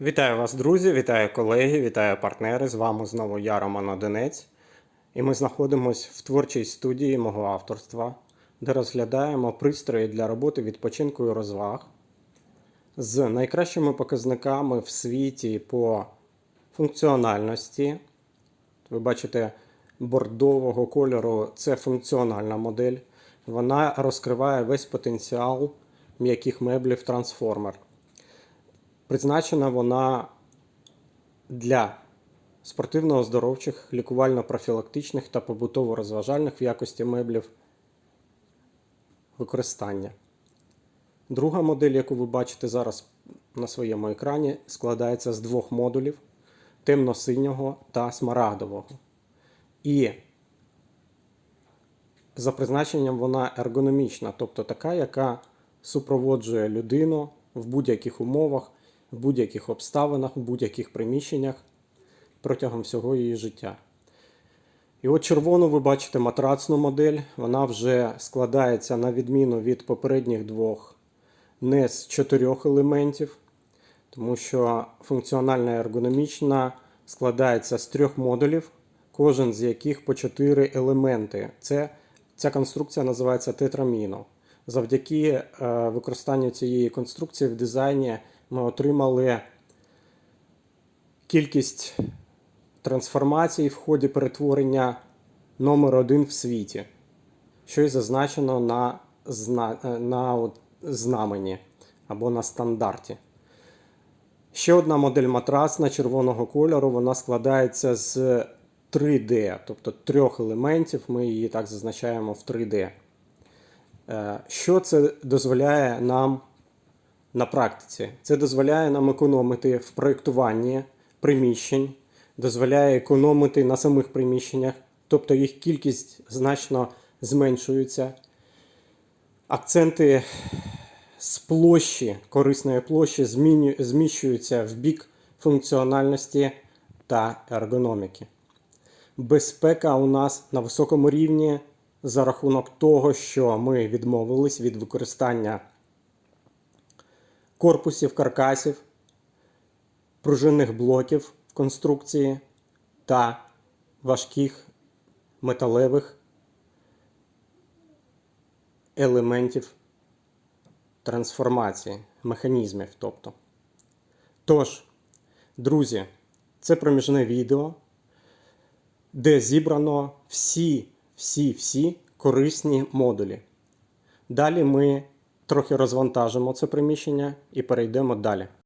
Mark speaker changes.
Speaker 1: Вітаю вас, друзі, вітаю колеги, вітаю партнери. З вами знову я, Роман Одинець. І ми знаходимося в творчій студії мого авторства, де розглядаємо пристрої для роботи відпочинку і розваг з найкращими показниками в світі по функціональності. Ви бачите, бордового кольору це функціональна модель. Вона розкриває весь потенціал м'яких меблів трансформер. Призначена вона для спортивно-оздоровчих, лікувально-профілактичних та побутово-розважальних в якості меблів використання. Друга модель, яку ви бачите зараз на своєму екрані, складається з двох модулів темно-синього та смарагдового. І за призначенням вона ергономічна, тобто така, яка супроводжує людину в будь-яких умовах, в будь-яких обставинах, в будь-яких приміщеннях протягом всього її життя. І от червону ви бачите матрацну модель. Вона вже складається на відміну від попередніх двох не з чотирьох елементів, тому що функціональна і ергономічна складається з трьох модулів, кожен з яких по чотири елементи. Це, ця конструкція називається тетраміно. Завдяки е, використанню цієї конструкції в дизайні ми отримали кількість трансформацій в ході перетворення номер один в світі, що й зазначено на, зна... е, на от, знамені або на стандарті. Ще одна модель матрасна червоного кольору, вона складається з 3D, тобто трьох елементів. Ми її так зазначаємо в 3D. Е, Що це дозволяє нам на практиці? Це дозволяє нам економити в проєктуванні приміщень, дозволяє економити на самих приміщеннях, тобто їх кількість значно зменшується. Акценти з площі, корисної площі зміщуються в бік функціональності та ергономіки. Безпека у нас на високому рівні за рахунок того, що ми відмовились від використання корпусів, каркасів, пружинних блоків в конструкції та важких металевих елементів трансформації, механізмів. Тобто. Тож, друзі, це проміжне відео, де зібрано всі, всі, всі корисні модулі. Далі ми трохи розвантажимо це приміщення і перейдемо далі.